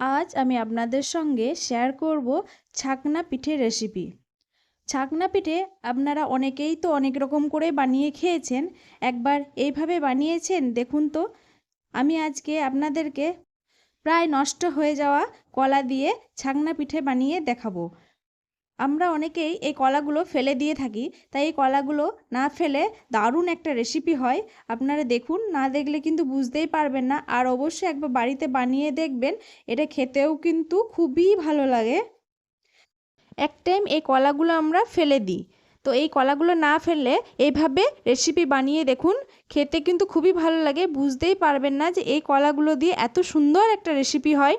আজ আমি আপনাদের সঙ্গে শেয়ার করব ছাকনা পিঠের রেসিপি ছাকনা পিঠে আপনারা অনেকেই তো অনেক রকম করে বানিয়ে খেয়েছেন, একবার এইভাবে বানিয়েছেন দেখুন তো। আমি আজকে আপনাদেরকে প্রায় নষ্ট হয়ে যাওয়া কলা দিয়ে ছাকনা পিঠে বানিয়ে দেখাবো। আমরা অনেকেই এই কলাগুলো ফেলে দিয়ে থাকি, তাই এই কলাগুলো না ফেলে দারুণ একটা রেসিপি হয়। আপনারা দেখুন, না দেখলে কিন্তু বুঝতেই পারবেন না। আর অবশ্যই একবার বাড়িতে বানিয়ে দেখবেন, এটা খেতেও কিন্তু খুবই ভালো লাগে। এক টাইম এই কলাগুলো আমরা ফেলে দিই। তো এই কলাগুলো না ফেললে এইভাবে রেসিপি বানিয়ে দেখুন, খেতে কিন্তু খুবই ভালো লাগে। বুঝতেই পারবেন না যে এই কলাগুলো দিয়ে এত সুন্দর একটা রেসিপি হয়।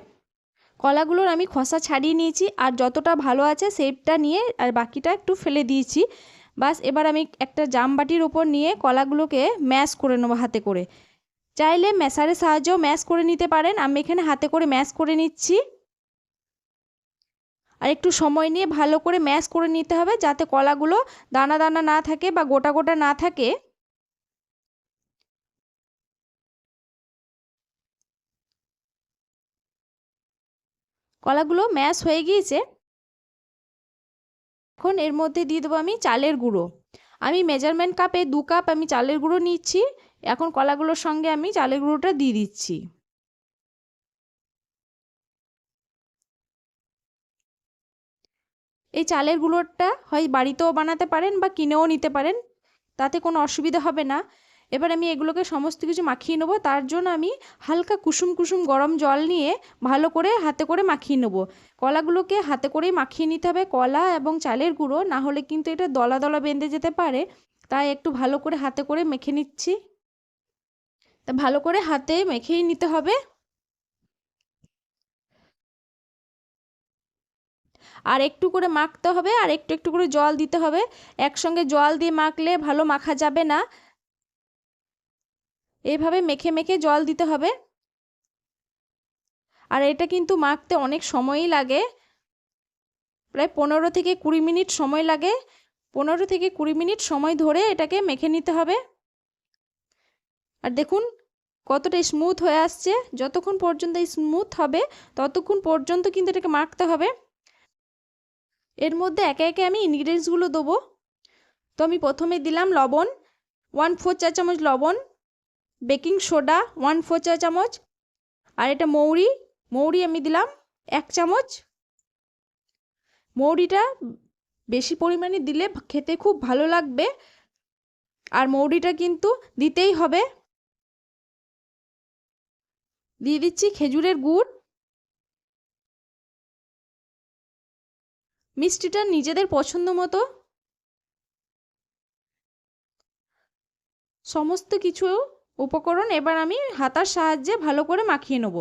কলাগুলোর আমি খসা ছাড়িয়ে নিয়েছি আর যতটা ভালো আছে সেপটা নিয়ে আর বাকিটা একটু ফেলে দিয়েছি। বাস এবার আমি একটা জামবাটির ওপর নিয়ে কলাগুলোকে ম্যাশ করে নেব হাতে করে। চাইলে ম্যাশারের সাহায্যেও ম্যাশ করে নিতে পারেন। আমি এখানে হাতে করে ম্যাশ করে নিচ্ছি। আর একটু সময় নিয়ে ভালো করে ম্যাশ করে নিতে হবে যাতে কলাগুলো দানা দানা না থাকে বা গোটা গোটা না থাকে। কলাগুলো ম্যাশ হয়ে গিয়েছে। এখন এর মধ্যে দিয়ে দেবো আমি চালের গুঁড়ো। আমি মেজারমেন্ট কাপে দু কাপ আমি চালের গুঁড়ো নিচ্ছি। এখন কলাগুলোর সঙ্গে আমি চালের গুঁড়োটা দিয়ে দিচ্ছি। এই চালের গুঁড়োটা হয় বাড়িতেও বানাতে পারেন বা কিনেও নিতে পারেন। তাতে কোনো অসুবিধা হবে না। এবার আমি এগুলোকে সমস্ত কিছু মাখিয়ে নেব। তার জন্য আমি হালকা কুসুম কুসুম গরম জল নিয়ে ভালো করে হাতে করে মাখিয়ে নেব। কলাগুলোকে হাতে করেই মাখিয়ে নিতে হবে। কলা এবং চালের গুঁড়ো, না হলে কিন্তু এটা দলা দলা বেঁধে যেতে পারে। তাই একটু ভালো করে হাতে করে মেখে নিচ্ছি। তা ভালো করে হাতে মেখেই নিতে হবে। আর একটু করে মাখতে হবে। আর একটু একটু করে জল দিতে হবে। একসঙ্গে জল দিয়ে মাখলে ভালো মাখা যাবে না। এইভাবে মেখে মেখে জল দিতে হবে। আর এটা কিন্তু মাখতে অনেক সময়ই লাগে। প্রায় পনেরো থেকে কুড়ি মিনিট সময় লাগে। পনেরো থেকে কুড়ি মিনিট সময় ধরে এটাকে মেখে নিতে হবে। আর দেখুন কতটা স্মুথ হয়ে আসছে। যতক্ষণ পর্যন্ত স্মুথ হবে, ততক্ষণ পর্যন্ত কিন্তু এটাকে মাখতে হবে। এর মধ্যে একে একে আমি ইনগ্রিডিয়েন্টসগুলো দেবো। তো আমি প্রথমে দিলাম লবণ ওয়ান ফোর চা চামচ লবণ বেকিং সোডা ওয়ান ফোর চা চামচ। আর এটা মৌরি মৌরি আমি দিলাম এক চামচ। মৌরিটা বেশি পরিমাণে দিলে খেতে খুব ভালো লাগবে। আর মৌরিটা কিন্তু দিতেই হবে। দিয়ে দিচ্ছি খেজুরের গুড়। মিষ্টিটা নিজেদের পছন্দ মতো। সমস্ত কিছু উপকরণ এবার আমি হাতার সাহায্যে ভালো করে মাখিয়ে নেব।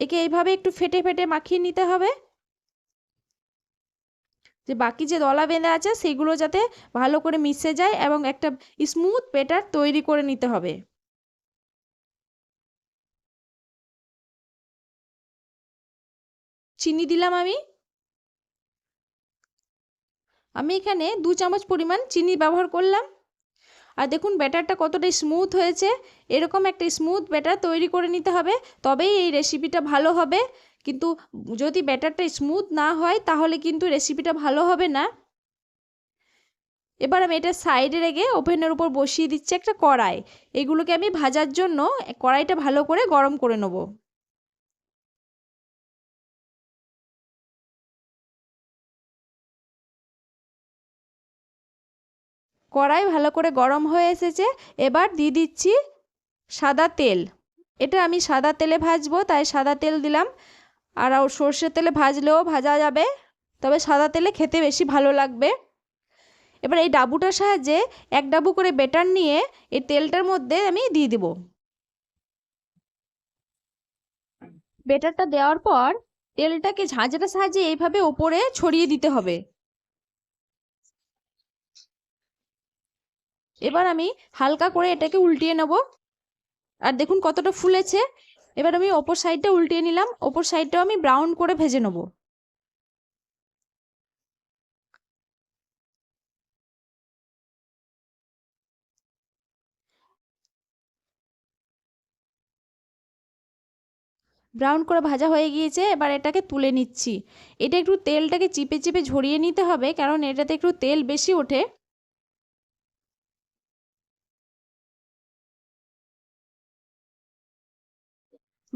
একে এইভাবে একটু ফেটে ফেটে মাখিয়ে নিতে হবে। যে বাকি যে দলা বেঁধে আছে সেগুলো যাতে ভালো করে মিশে যায় এবং একটা স্মুথ পেটার তৈরি করে নিতে হবে। চিনি দিলাম আমি। আমি এখানে দু চামচ পরিমাণ চিনি ব্যবহার করলাম। আর দেখুন ব্যাটারটা কতটা স্মুথ হয়েছে। এরকম একটা স্মুথ ব্যাটার তৈরি করে নিতে হবে, তবেই এই রেসিপিটা ভালো হবে। কিন্তু যদি ব্যাটারটা স্মুথ না হয়, তাহলে কিন্তু রেসিপিটা ভালো হবে না। এবার আমি এটা সাইডে রেখে ওভেনের উপর বসিয়ে দিচ্ছি একটা কড়াই। এগুলোকে আমি ভাজার জন্য কড়াইটা ভালো করে গরম করে নেব। কড়াই ভালো করে গরম হয়ে এসেছে, এবার দিয়ে দিচ্ছি সাদা তেল। এটা আমি সাদা তেলে ভাজবো, তাই সাদা তেল দিলাম। আর সর্ষের তেলে ভাজলেও ভাজা যাবে, তবে সাদা তেলে খেতে বেশি ভালো লাগবে। এবার এই ডাবুটার সাহায্যে এক ডাবু করে বেটার নিয়ে এই তেলটার মধ্যে আমি দিয়ে দেব। বেটারটা দেওয়ার পর তেলটাকে ঝাঁঝাটার সাহায্যে এইভাবে ওপরে ছড়িয়ে দিতে হবে। এবার আমি হালকা করে এটাকে উল্টিয়ে নেব। আর দেখুন কতটা ফুলেছে। এবার আমি ওপর সাইডটা উল্টিয়ে নিলাম। ওপর সাইডটাও আমি ব্রাউন করে ভেজে নেব। ব্রাউন করে ভাজা হয়ে গিয়েছে। এবার এটাকে তুলে নিচ্ছি। এটা একটু তেলটাকে চিপে চিপে ঝরিয়ে নিতে হবে, কারণ এটাতে একটু তেল বেশি ওঠে।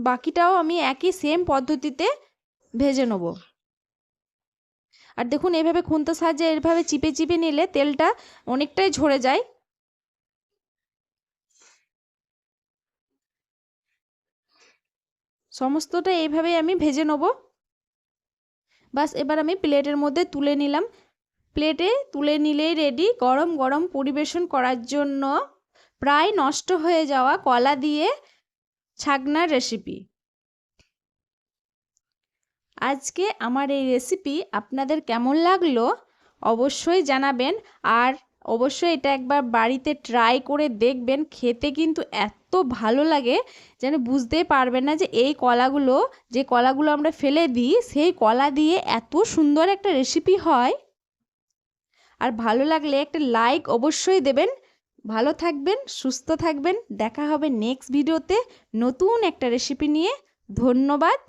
বাকিটাও আমি একই সেম পদ্ধতিতে ভেজে নেব। আর দেখুন এভাবে খুন্তার সাহায্যে এভাবে চিপে চিপে নিলে তেলটা অনেকটাই ঝরে যায়। সমস্তটা এইভাবেই আমি ভেজে নেব। বাস, এবার আমি প্লেটের মধ্যে তুলে নিলাম। প্লেটে তুলে নিলেই রেডি গরম গরম পরিবেশন করার জন্য প্রায় নষ্ট হয়ে যাওয়া কলা দিয়ে ছাগনার রেসিপি আজকে আমার এই রেসিপি আপনাদের কেমন লাগল অবশ্যই জানাবেন আর অবশ্যই এটা একবার বাড়িতে ট্রাই করে দেখবেন, খেতে কিন্তু এত ভালো লাগে যেন বুঝতেই পারবেন না যে এই কলাগুলো, যে কলাগুলো আমরা ফেলে দিই সেই কলা দিয়ে এত সুন্দর একটা রেসিপি হয়। আর ভালো লাগলে একটা লাইক অবশ্যই দেবেন ভালো থাকবেন সুস্থ থাকবেন। দেখা হবে নেক্সট ভিডিওতে নতুন একটা রেসিপি নিয়ে। ধন্যবাদ।